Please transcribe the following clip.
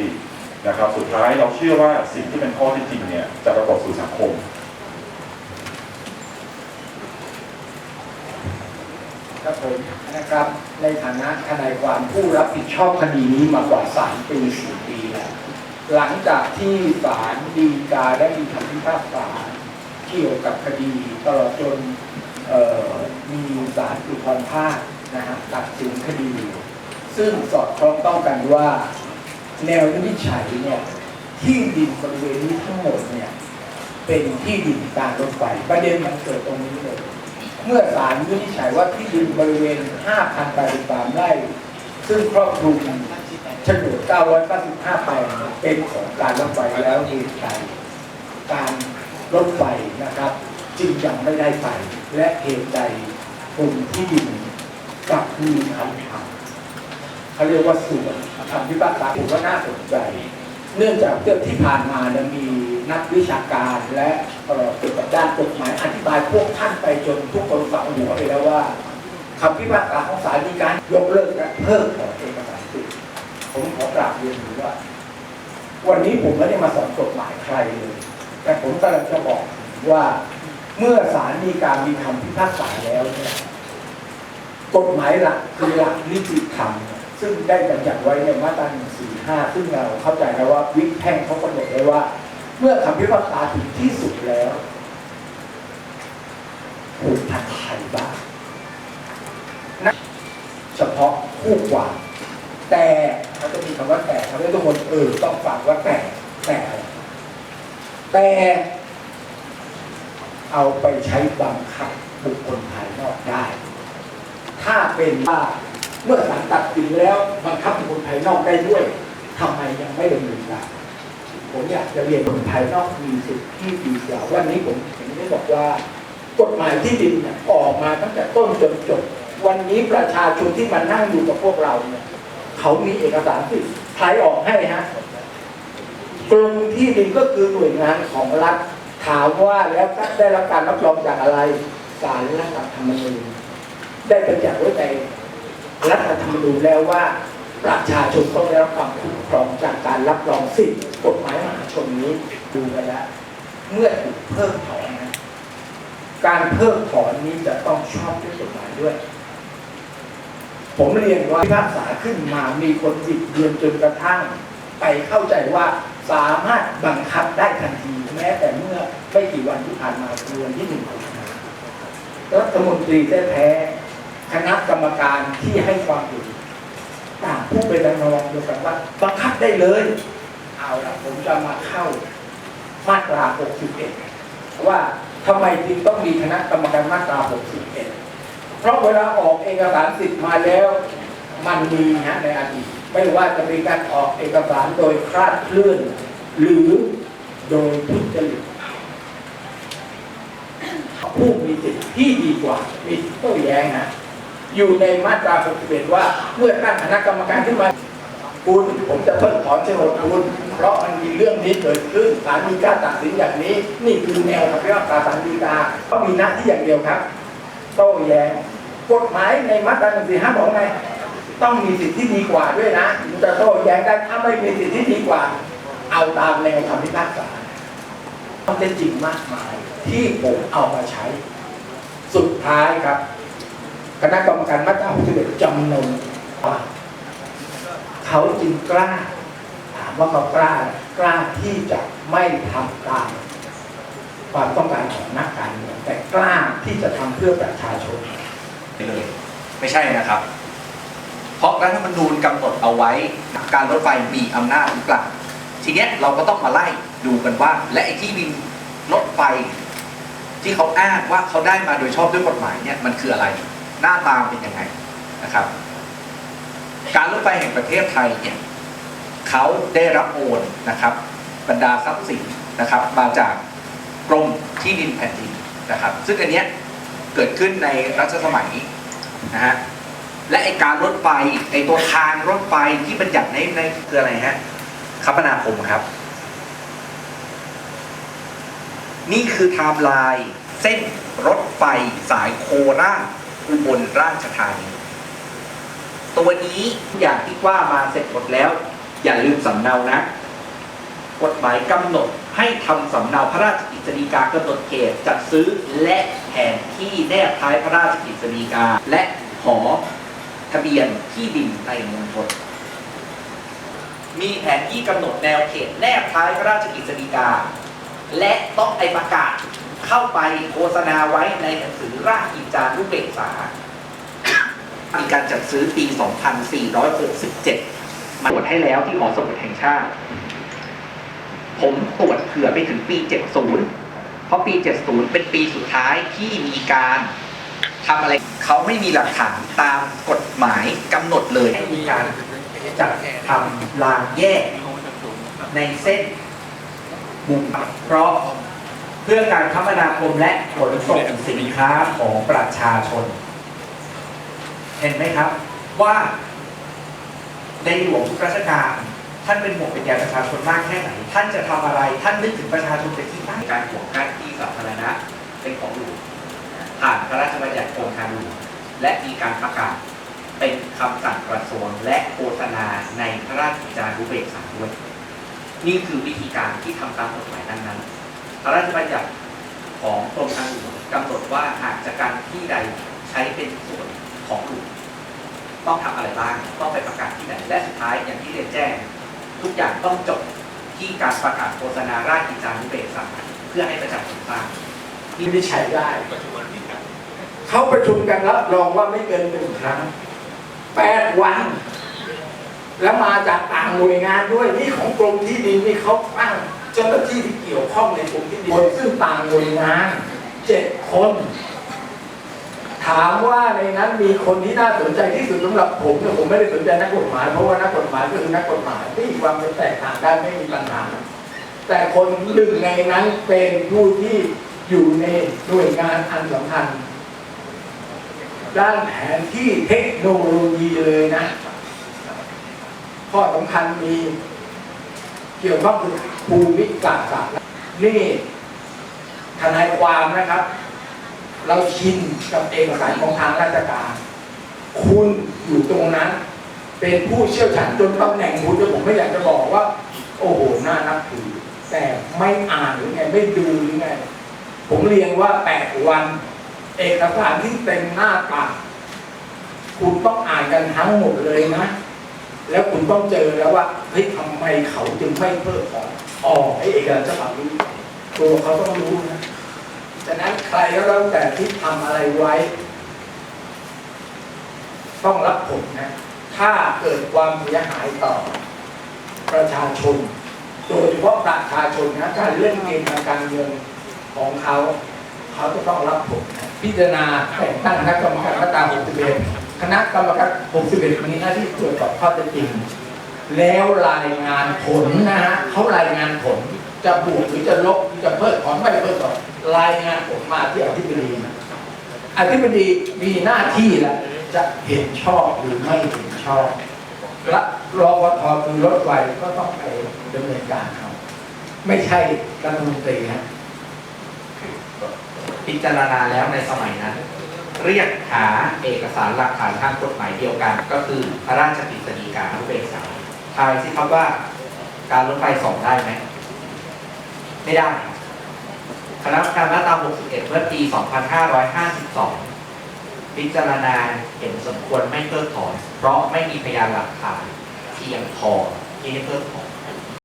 ตินะครับ สุดท้ายเราเชื่อว่าสิ่งที่เป็นข้อเท็จจริงเนี่ยจะปรากฏสู่สังคมครับผมนะครับ ในฐานะทนายความผู้รับผิดชอบคดีนี้มากว่าสามปีสี่ปีแล้วหลังจากที่ศาลฎีกาได้มีคำพิพากษาเกี่ยวกับคดีตลอดจนมีศาลอุทธรภาคนะฮะตัดสินคดี ซึ่งสอดคล้องต้องกันว่า แนววินิจฉัยเนี่ยที่ดินบริเวณนี้ทั้งหมดเนี่ยเป็นที่ดินการรถไฟประเด็นมันเกิดตรงนี้เลยเมื่อศาลวินิจฉัยว่าที่ดินบริเวณ 5,083ไร่ ซึ่งครอบคลุมโฉนด995แปลงเป็นของการรถไฟแล้วเหตุใดการรถไฟนะครับ จึงยังไม่ได้ไป และเหตุใดกลุ่มที่ดินกลับมีคำถาม เขาเรียกว่าส่วนคำพิพากษาผมว่าน่าสนใจ เนื่องจากเรื่องที่ผ่านมาเนี่ยมีนักวิชาการและเอ่อเกี่ยวกับด้านกฎหมายอธิบายพวกท่านไปจนทุกคนฝังหัวไปแล้วว่าคำพิพากษาของศาลมีการยกเลิกและเพิกถอนเอกสารสิทธิ์ผมขอกราบเรียนว่า วันนี้ผมไม่ได้มาสอนกฎหมายใครเลย แต่ผมกำลังจะบอกว่าเมื่อศาลมีการมีคำพิพากษาแล้วเนี่ยกฎหมายหลักคือหลักนิติธรรมเซึ่งได้บัญญัติไว้ในมาตรา145 ซึ่งเราเข้าใจแล้วว่าวิกแพ่งเขากำหนดไว้ว่า เมื่อคำพิพากษาถึงที่สุดแล้วถูกทักใครบ้างนะเฉพาะผู้กว่าแต่เขาจะมีคำว่าแต่ทำให้ทุกคนเออต้องฟังว่าแต่แต่ แต่เอาไปใช้บังคับบุคคลภายนอกได้ ถ้าเป็นว่า มื่อศาลตัดสินแล้วบังคับบุคคลภายนอกได้ด้วยทำไมยังไม่ดำเนินการผมอยากจะเรียนคนภายนอกมีสิทธิที่ดีกว่าวันนี้ผมถึงได้บอกว่ากฎหมายที่ดินเนี่ยออกมาตั้งแต่ต้นจนจบ วันนี้ประชาชนที่มานั่งอยู่กับพวกเราเนี่ยเขามีเอกสารสิทธิ์ใครออกให้ฮะกรมที่ดินก็คือหน่วยงานของรัฐถามว่าแล้วได้รับการรับรองจากอะไรศาลรัฐธรรมนูญได้บัญญัติไว้ใน รัฐธรรมนูญแล้วว่า ประชาชนต้องได้รับความคุ้มครองจากการรับรองสิทธิกฎหมายมหาชนนี้ดูไปแล้วเมื่อถูกเพิกถอนนะการเพิกถอนนี้จะต้องชอบด้วยกฎหมายด้วย ผมเรียนว่าพิพากษาขึ้นมามีคนบิดเบือนจนกระทั่ง ไปเข้าใจว่าสามารถบังคับได้ทันที แม้แต่เมื่อไม่กี่วันที่ผ่านมาคือวันที่หนึ่งพฤษภาคมรัฐมนตรีได้แท้ คณะกรรมการที่ให้ความเห็นต่างผู้เป็นรองเดียวกันว่าบังคับได้เลย เอาละผมจะมาเข้ามาตรา 61 ว่าทำไมจึงต้องมีคณะกรรมการมาตรา 61 เพราะเวลาออกเอกสารสิทธิ์มาแล้ว มันมีฮะในอดีตไม่ว่าจะมีการออกเอกสารโดยคลาดเคลื่อน หรือโดยทุจริตผู้มีสิทธิ์ที่ดีกว่า มีสิทธิ์โต้แย้งฮะ อยู่ในมาตรา 61 ว่าเมื่อตั้งคณะกรรมการขึ้นมาคุณผมจะเพิกถอนโฉนดคุณ เพราะมันมีเรื่องนี้เกิดขึ้นศาลฎีการตัดสินอย่างนี้ นี่คือแนวคำพิพากษาศาลฎีกาก็มีหน้าที่อย่างเดียวครับโต้แย้งกฎหมายในมาตรา 145 บอกไงต้องมีสิทธิที่ดีกว่าด้วยนะถึงจะโต้แย้งได้ถ้าไม่มีสิทธิที่ดีกว่า เอาตามแนวคำพิพากษาต้องเป็นจริงมากมายที่ผมเอามาใช้ สุดท้ายครับ คณะกรรมการมาตรา61จำนวนว่าเขาจึงกล้า ถามว่าเขากล้ากล้าที่จะไม่ทำตามความต้องการของนักการเมืองแต่กล้าที่จะทำเพื่อประชาชนเลย ไม่ใช่นะครับ เพราะรัฐธรรมนูญกำหนดเอาไว้การรถไฟมีอำนาจหรือเปล่าทีเนี้ยเราก็ต้องมาไล่ดูกันว่า และไอ้ที่ดินรถไฟที่เขาอ้างว่าเขาได้มาโดยชอบด้วยกฎหมายเนี่ยมันคืออะไร หน้าตามเป็นยังไงนะครับ การรถไฟแห่งประเทศไทยเนี่ยเขาได้รับโอนนะครับ บรรดาทรัพย์สินนะครับ มาจากกรมที่ดินแผ่นดินนะครับ ซึ่งอันเนี้ยเกิดขึ้นในรัชสมัยนะฮะและไอการรถไฟไอตัวทางรถไฟที่บัญญัติในในคืออะไรฮะคมนาคมครับ นี่คือไทม์ไลน์เส้นรถไฟสายโคราช อุบลราชธานี ตัวนี้อย่างที่ว่ามาเสร็จหมดแล้ว อย่าลืมสำเนานะ กฎหมายกำหนดให้ทำสำเนาพระราชกิจสีกากำหนดเขตจัดซื้อและแผนที่แนบท้ายพระราชกิจสีกา และหอทะเบียนที่ดินในมณฑลมีแผนที่กำหนดแนวเขตแนบท้ายพระราชกิจสีกา และต้องไปประกาศ เข้าไปโฆษณาไว้ในหนังสือราชกิจจานุเบกษา มีการจัดซื้อปี 2467 มาตรวจให้แล้วที่หอสมุดแห่งชาติ ผมตรวจเผื่อไปถึงปี 70 เพราะปี 70 เป็นปีสุดท้ายที่มีการทำอะไรเขาไม่มีหลักฐานตามกฎหมายกำหนดเลยให้มีการจัดทำรางแยกในเส้นมุมเพราะเพื่อการคมนาคมและขนส่งสินค้าของประชาชน เห็นไหมครับว่าในหลวงทุกราชการ ท่านเป็นห่วงเป็นใยประชาชนมากแค่ไหน ท่านจะทำอะไร ท่านนึกถึงประชาชนเป็นที่ตั้งการห่วงกล้ที่สาธารณะเป็นของหลวงผ่านพระราชบัญญัติโครงการหลวงและมีการประกาศเป็นคำสั่งกระทรวงและโฆษณาในพระราชกิจจานุเบกษาด้วยนี่คือวิธีการที่ทำตามกฎหมายนั้นๆ ระราชบัญญัติของกรมทางหลวงกำหนดว่าหากจะการที่ใดใช้เป็นส่วนของหลวงต้องทำอะไรบ้าง ต้องไปประกาศที่ไหน และสุดท้ายอย่างที่เรียนแจ้ง ทุกอย่างต้องจบที่การประกาศโฆษณาราชกิจจานุเบกษาเพื่อให้ประชาชนทราบวินิจฉัยได้เขาประชุมกันรับรองว่าไม่เกินหนึ่งครั้งแปดวัน แล้วมาจากต่างหน่วยงานด้วยนี่ของกรมที่ดินนี่เขาตั้ง เจ้าหน้าที่ที่เกี่ยวข้องในกรมที่ดินคนซึ่งต่างหน่วยงานเจ็ดคน ถามว่าในนั้นมีคนที่น่าสนใจที่สุดสำหรับผมเนี่ยผมไม่ได้สนใจนักกฎหมาย เพราะว่านักกฎหมายก็คือนักกฎหมายไม่มีความเป็นแตกต่างกันไม่มีปัญหา แต่คนหนึ่งในนั้นเป็นผู้ที่อยู่ในหน่วยงานอันสำคัญ ด้านแผนที่เทคโนโลยีเลยนะ ข้อสำคัญมีเกี่ยวข้องกับ ภูมิศาสตร์นี่ทนายความนะครับ เราชินกับเอกสารของทางราชการ คุณอยู่ตรงนั้น เป็นผู้เชี่ยวชาญจนตำแหน่งคุณจะผมไม่อยากจะบอกว่า โอ้โหน่านับถือแต่ไม่อ่านหรือไงไม่ดูหรือไง ผมเรียนว่าแปดวัน เอกสารที่เต็มหน้าปากคุณต้องอ่านกันทั้งหมดเลยนะ แล้วคุณต้องเจอแล้วว่าเฮ้ยทำไมเขาจึงไม่เพิกถอน อ๋อไอเอกสารฉบับนี้ตัวเขาต้องรู้นะฉะนั้นใครก็แล้วแต่ที่ทำอะไรไว้ ต้องรับผลนะ ถ้าเกิดความเสียหายต่อประชาชน โดยเฉพาะประชาชนนะการเล่นเกมทางการเงินของเขา เขาจะต้องรับผลนะพิจารณาแต่งตั้งคณะกรรมการมาตรา61คณะกรรมการ61มีหน้าที่ตรวจสอบข้อเท็จจริง แล้วรายงานผลนะฮะเขารายงานผลจะบวกหรือจะลบหรือจะเพิ่มถอนไม่เพิ่มถอนรายงานผลมาที่อธิบดีอธิบดีมีหน้าที่แหละจะเห็นชอบหรือไม่เห็นชอบและรอปทคือรถไฟก็ต้องไปดำเนินการเขาไม่ใช่รัฐมนตรีนะพิจารณาแล้วในสมัยนั้น เรียกหาเอกสารหลักฐานทางกฎหมายเดียวกัน ก็คือพระราชกฤษฎีกานุเบกษา ทายสิครับว่าการรถไฟส่งได้ไหม ไม่ได้ คณะกรรมการมาตรา61 เมื่อปี 2552 พิจารณาเห็นสมควรไม่เพิกถอน เพราะไม่มีพยานหลักฐานเพียงพอที่จะเพิกถอน